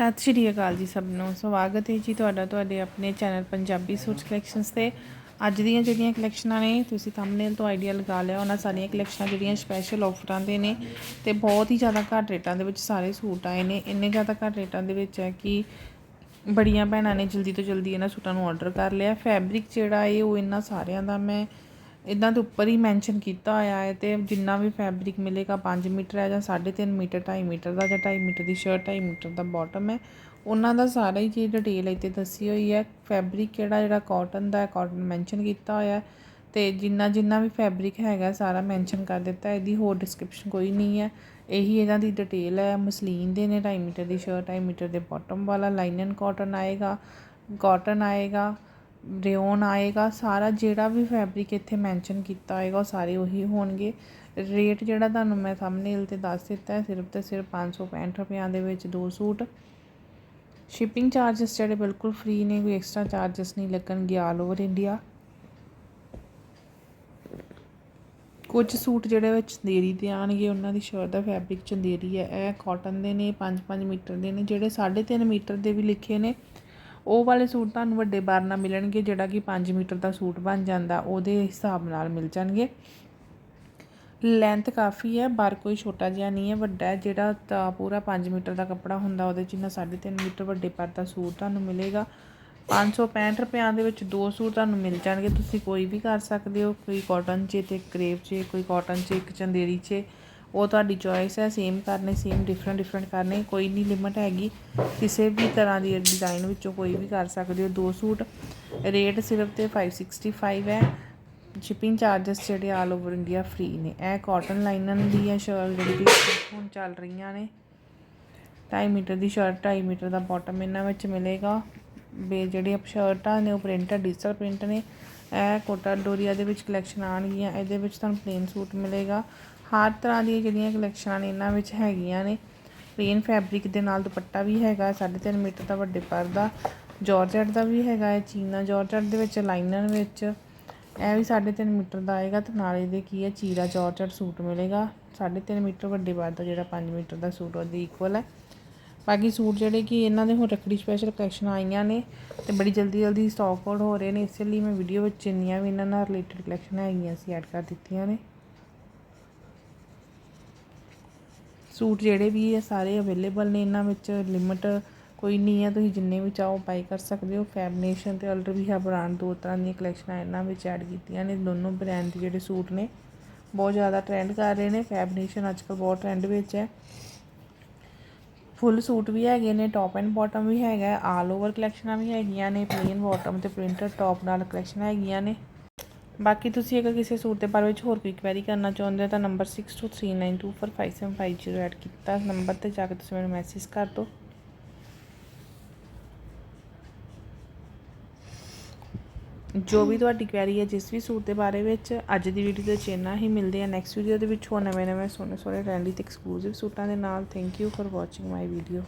ਸਤਿ ਸ਼੍ਰੀ ਅਕਾਲ ਜੀ ਸਭ ਨੂੰ। ਸਵਾਗਤ ਹੈ ਜੀ ਤੁਹਾਡਾ ਤੁਹਾਡੇ ਆਪਣੇ ਚੈਨਲ ਪੰਜਾਬੀ ਸੂਟ ਕਲੈਕਸ਼ਨਸ ਤੇ। ਅੱਜ ਦੀਆਂ ਜਿਹੜੀਆਂ ਕਲੈਕਸ਼ਨਾਂ ਨੇ, ਤੁਸੀਂ ਥੰਬਨੇਲ ਤੋਂ ਆਈਡੀਆ ਲਗਾ ਲਿਆ, ਉਹਨਾਂ ਸਾਰੀਆਂ ਕਲੈਕਸ਼ਨਾਂ ਜਿਹੜੀਆਂ ਸਪੈਸ਼ਲ ਆਫਰਾਂ ਦੇ ਨੇ ਤੇ ਬਹੁਤ ਹੀ ਜ਼ਿਆਦਾ ਘੱਟ ਰੇਟਾਂ ਦੇ ਵਿੱਚ ਸਾਰੇ ਸੂਟ ਆਏ ਨੇ। ਇੰਨੇ ਜ਼ਿਆਦਾ ਘੱਟ ਰੇਟਾਂ ਦੇ ਵਿੱਚ ਹੈ ਕਿ ਬੜੀਆਂ ਭੈਣਾਂ ਨੇ ਜਲਦੀ ਤੋਂ ਜਲਦੀ ਇਹਨਾਂ ਸੂਟਾਂ ਨੂੰ ਆਰਡਰ ਕਰ ਲਿਆ। ਫੈਬਰਿਕ ਜਿਹੜਾ ਹੈ ਉਹ ਇਹਨਾਂ ਸਾਰਿਆਂ ਦਾ ਮੈਂ ਇੱਦਾਂ ਦੇ ਉੱਪਰ ਹੀ ਮੈਂਸ਼ਨ ਕੀਤਾ ਹੋਇਆ ਹੈ ਅਤੇ ਜਿੰਨਾ ਵੀ ਫੈਬਰਿਕ ਮਿਲੇਗਾ ਪੰਜ ਮੀਟਰ ਹੈ ਜਾਂ 3.5 ਮੀਟਰ, ਢਾਈ ਮੀਟਰ ਦਾ ਜਾਂ ਢਾਈ ਮੀਟਰ ਦੀ ਸ਼ਰਟ ਢਾਈ ਮੀਟਰ ਦਾ ਬੋਟਮ ਹੈ। ਉਹਨਾਂ ਦਾ ਸਾਰਾ ਹੀ ਜੀ ਡਿਟੇਲ ਇੱਥੇ ਦੱਸੀ ਹੋਈ ਹੈ। ਫੈਬਰਿਕ ਕਿਹੜਾ, ਜਿਹੜਾ ਕਾਟਨ ਦਾ ਹੈ ਕਾਟਨ ਮੈਂਸ਼ਨ ਕੀਤਾ ਹੋਇਆ ਹੈ ਤੇ ਜਿੰਨਾ ਜਿੰਨਾ ਵੀ ਫੈਬਰਿਕ ਹੈਗਾ ਸਾਰਾ ਮੈਂਸ਼ਨ ਕਰ ਦਿੱਤਾ ਇਹਦੀ ਹੋਰ ਡਿਸਕ੍ਰਿਪਸ਼ਨ ਕੋਈ ਨਹੀਂ ਹੈ। ਇਹੀ ਇਹਨਾਂ ਦੀ ਡਿਟੇਲ ਹੈ। ਮਸਲੀਨ ਦੇ ਨੇ 2.5 ਮੀਟਰ ਦੀ ਸ਼ਰਟ 2.5 ਮੀਟਰ ਦੇ ਬਾਟਮ ਵਾਲਾ ਲਾਈਨਨ ਕਾਟਨ ਆਏਗਾ ਕਾਟਨ ਆਏਗਾ। ਰਿਓਨ ਆਏਗਾ, ਸਾਰਾ ਜਿਹੜਾ ਵੀ ਫੈਬਰਿਕ ਇੱਥੇ ਮੈਂਸ਼ਨ ਕੀਤਾ ਹੋਏਗਾ, ਉਹ ਸਾਰੇ ਉਹੀ ਹੋਣਗੇ। ਰੇਟ ਜਿਹੜਾ ਤੁਹਾਨੂੰ ਮੈਂ ਥੰਬਨੇਲ ਤੇ ਦੱਸ ਦਿੱਤਾ ਹੈ, ਸਿਰਫ ਤੇ ਸਿਰਫ 565 ਰੁਪਿਆਂ ਦੇ ਵਿੱਚ ਦੋ ਸੂਟ। ਸ਼ਿਪਿੰਗ ਚਾਰजेस ਜਿਹੜੇ ਬਿਲਕੁਲ ਫ੍ਰੀ ਨੇ, ਕੋਈ ਐਕਸਟਰਾ ਚਾਰजेस ਨਹੀਂ ਲੱਗਣਗੇ ਆਲ ਓਵਰ ਇੰਡੀਆ ਕੁਝ ਸੂਟ ਜਿਹੜੇ ਵਿੱਚ ਚੰਦੇਰੀ ਤੇ ਆਣਗੇ ਉਹਨਾਂ ਦੀ ਸ਼ਰਟ ਦਾ ਫੈਬਰਿਕ ਚੰਦੇਰੀ ਹੈ। ਇਹ ਕਾਟਨ ਦੇ ਨੇ 5-5 ਮੀਟਰ ਦੇ ਨੇ, ਜਿਹੜੇ 3.5 ਮੀਟਰ ਦੇ ਵੀ ਲਿਖੇ ਨੇ। ਉਹ ਵਾਲੇ ਸੂਟ ਤੁਹਾਨੂੰ ਵੱਡੇ ਬਾਰ ਨਾਲ ਮਿਲਣਗੇ, ਜਿਹੜਾ ਕਿ 5 ਮੀਟਰ ਦਾ ਸੂਟ ਬਣ ਜਾਂਦਾ, ਉਹਦੇ ਹਿਸਾਬ ਨਾਲ ਮਿਲ ਜਾਣਗੇ। ਲੈਂਥ ਕਾਫੀ ਹੈ, ਬਾਰ ਕੋਈ ਛੋਟਾ ਜਿਹਾ ਨਹੀਂ ਹੈ, ਵੱਡਾ ਹੈ, ਜਿਹੜਾ ਤਾਂ ਪੂਰਾ 5 ਮੀਟਰ ਦਾ ਕੱਪੜਾ ਹੁੰਦਾ, ਉਹਦੇ ਚ ਨਾ 3.5 ਮੀਟਰ ਵੱਡੇ ਪਰ ਦਾ ਸੂਟ ਤੁਹਾਨੂੰ ਮਿਲੇਗਾ। 565 ਰੁਪਿਆਂ ਦੇ ਵਿੱਚ ਦੋ ਸੂਟ ਤੁਹਾਨੂੰ ਮਿਲ ਜਾਣਗੇ, ਤੁਸੀਂ ਕੋਈ ਵੀ ਕਰ ਸਕਦੇ ਹੋ, ਕੋਈ ਕਾਟਨ 'ਚ ਤੇ ਕਰੇਪ 'ਚ, ਕੋਈ ਕਾਟਨ 'ਚ, ਇੱਕ ਚੰਦੇਰੀ 'ਚ। ਉਹ ਤੁਹਾਡੀ ਚੋਇਸ ਹੈ ਸੇਮ ਕਰਨੇ ਸੇਮ ਡਿਫਰੈਂਟ ਡਿਫਰੈਂਟ ਕਰਨੇ, ਕੋਈ ਨਹੀਂ ਲਿਮਟ ਹੈਗੀ। ਕਿਸੇ ਵੀ ਤਰ੍ਹਾਂ ਦੀ ਡਿਜ਼ਾਈਨ ਵਿੱਚੋਂ ਕੋਈ ਵੀ ਕਰ ਸਕਦੇ ਹੋ। ਦੋ ਸੂਟ ਰੇਟ ਸਿਰਫ ਤੇ 565 ਹੈ। ਸ਼ਿਪਿੰਗ ਚਾਰजेस ਜਿਹੜੇ ਆਲ ਓਵਰ ਇੰਡੀਆ ਫ੍ਰੀ ਨੇ। ਇਹ ਕਾਟਨ ਲਾਈਨਨ ਦੀ ਹੈ ਸ਼ਰਟ ਜਿਹੜੀ ਹੁਣ ਚੱਲ ਰਹੀਆਂ ਨੇ। 2.5 ਮੀਟਰ ਦੀ ਸ਼ਰਟ 2.5 ਮੀਟਰ ਦਾ ਬਾਟਮ ਇਹਨਾਂ ਵਿੱਚ ਮਿਲੇਗਾ। ਬੇ ਜਿਹੜੀਆਂ ਸ਼ਰਟਾਂ ਨੇ, ਉਹ ਪ੍ਰਿੰਟਡ ਡਿਜੀਟਲ ਪ੍ਰਿੰਟ ਨੇ। ਇਹ ਕੋਟਾ ਡੋਰੀਆ ਦੇ ਵਿੱਚ ਕਲੈਕਸ਼ਨ ਆਣਗੀਆਂ ਇਹਦੇ ਵਿੱਚ ਤੁਹਾਨੂੰ ਪਲੇਨ ਸੂਟ ਮਿਲੇਗਾ। ਹਰ ਤਰ੍ਹਾਂ ਦੀਆਂ ਜਿਹੜੀਆਂ ਕਲੈਕਸ਼ਨਾਂ ਨੇ, ਇਹਨਾਂ ਵਿੱਚ ਹੈਗੀਆਂ ਨੇ। ਪਲੇਨ ਫੈਬਰਿਕ ਦੇ ਨਾਲ ਦੁਪੱਟਾ ਵੀ ਹੈਗਾ 3.5 ਮੀਟਰ ਦਾ ਵੱਡੇ ਪਰ ਦਾ। ਜਾਰਜਟ ਦਾ ਵੀ ਹੈਗਾ ਹੈ, ਚੀਨਾ ਜਾਰਜਟ ਦੇ ਵਿੱਚ ਲਾਈਨਰ ਵਿੱਚ। ਇਹ ਵੀ 3.5 ਮੀਟਰ ਦਾ ਆਏਗਾ ਤੇ ਨਾਲ ਇਹਦੇ ਕੀ ਹੈ, ਚੀਰਾ ਜਾਰਜਟ ਸੂਟ ਮਿਲੇਗਾ। 3.5 ਮੀਟਰ ਵੱਡੇ ਬਾਅਦ ਦਾ, ਜਿਹੜਾ 5 ਮੀਟਰ ਦਾ ਸੂਟ ਉਹਦੇ ਇਕੁਅਲ ਹੈ। ਬਾਕੀ ਸੂਟ ਜਿਹੜੇ ਕਿ ਇਹਨਾਂ ਦੇ ਹੁਣ ਰੱਖੜੀ ਸਪੈਸ਼ਲ ਕਲੈਕਸ਼ਨ ਆਈਆਂ ਨੇ ਤੇ ਬੜੀ ਜਲਦੀ ਜਲਦੀ ਸਟਾਕ ਆਊਟ ਹੋ ਰਹੇ ਨੇ, ਇਸੇ ਲਈ ਮੈਂ ਵੀਡੀਓ ਵਿੱਚ ਜਿੰਨੀਆਂ ਵੀ ਇਹਨਾਂ ਨਾਲ ਰਿਲੇਟਡ ਕਲੈਕਸ਼ਨ ਹੈਗੀਆਂ ਸੀ ਐਡ ਕਰ ਦਿੱਤੀਆਂ ਨੇ। ਸੂਟ ਜਿਹੜੇ ਵੀ ਇਹ ਸਾਰੇ ਅਵੇਲੇਬਲ ਨੇ, ਇਹਨਾਂ ਵਿੱਚ ਲਿਮਟ ਕੋਈ ਨਹੀਂ ਹੈ। ਤੁਸੀਂ ਜਿੰਨੇ ਵੀ ਚਾਹੋ ਬਾਈ ਕਰ ਸਕਦੇ ਹੋ। ਫੈਬਨੇਸ਼ਨ ਤੇ ਅਲਟਰ ਵੀ ਹੈ ਬ੍ਰਾਂਡ ਦੋ ਤਰ੍ਹਾਂ ਦੀਆਂ ਕਲੈਕਸ਼ਨਾਂ ਇਹਨਾਂ ਵਿੱਚ ਐਡ ਕੀਤੀਆਂ ਨੇ। ਦੋਨੋਂ ਬ੍ਰਾਂਡ ਦੇ ਜਿਹੜੇ ਸੂਟ ਨੇ, ਬਹੁਤ ਜ਼ਿਆਦਾ ਟ੍ਰੈਂਡ ਕਰ ਰਹੇ ਨੇ। ਫੈਬਨੇਸ਼ਨ ਅੱਜਕੱਲ ਬਹੁਤ ਟ੍ਰੈਂਡ ਵਿੱਚ ਹੈ। ਫੁੱਲ ਸੂਟ ਵੀ ਹੈਗੇ ਨੇ ਟੌਪ ਐਂਡ ਬਾਟਮ ਵੀ ਹੈਗਾ। ਆਲ ਓਵਰ ਕਲੈਕਸ਼ਨਾਂ ਵੀ ਹੈਗੀਆਂ ਨੇ। ਪਲੇਨ ਬਾਟਮ ਤੇ ਪ੍ਰਿੰਟਡ ਟੌਪ ਨਾਲ ਕਲੈਕਸ਼ਨ ਹੈਗੀਆਂ ਨੇ। ਬਾਕੀ ਤੁਸੀਂ ਅਗਰ ਕਿਸੇ ਸੂਟ ਦੇ ਬਾਰੇ ਵਿੱਚ ਹੋਰ ਕੋਈ ਕੁਐਰੀ ਕਰਨਾ ਚਾਹੁੰਦੇ ਹੋ ਤਾਂ ਨੰਬਰ 6239245750 ਐਡ ਕੀਤਾ ਨੰਬਰ ਤੇ ਜਾ ਕੇ ਤੁਸੀਂ ਮੈਨੂੰ ਮੈਸੇਜ ਕਰ ਦਿਓ। ਜੋ ਵੀ ਤੁਹਾਡੀ ਕੁਐਰੀ ਹੈ, ਜਿਸ ਵੀ ਸੂਟ ਦੇ ਬਾਰੇ ਵਿੱਚ ਅੱਜ ਦੀ ਵੀਡੀਓ ਦੇ ਵਿੱਚ ਇੰਨਾ ਹੀ ਮਿਲਦੇ ਆ ਨੈਕਸਟ ਵੀਡੀਓ ਦੇ ਵਿੱਚ ਹੋਰ ਨਵੇਂ ਨਵੇਂ ਸੋਹਣੇ ਸੋਹਣੇ ਟ੍ਰੈਂਡੀ ਤੇ ਐਕਸਕਲੂਸਿਵ ਸੂਟਾਂ ਦੇ ਨਾਲ। Thank you for watching my video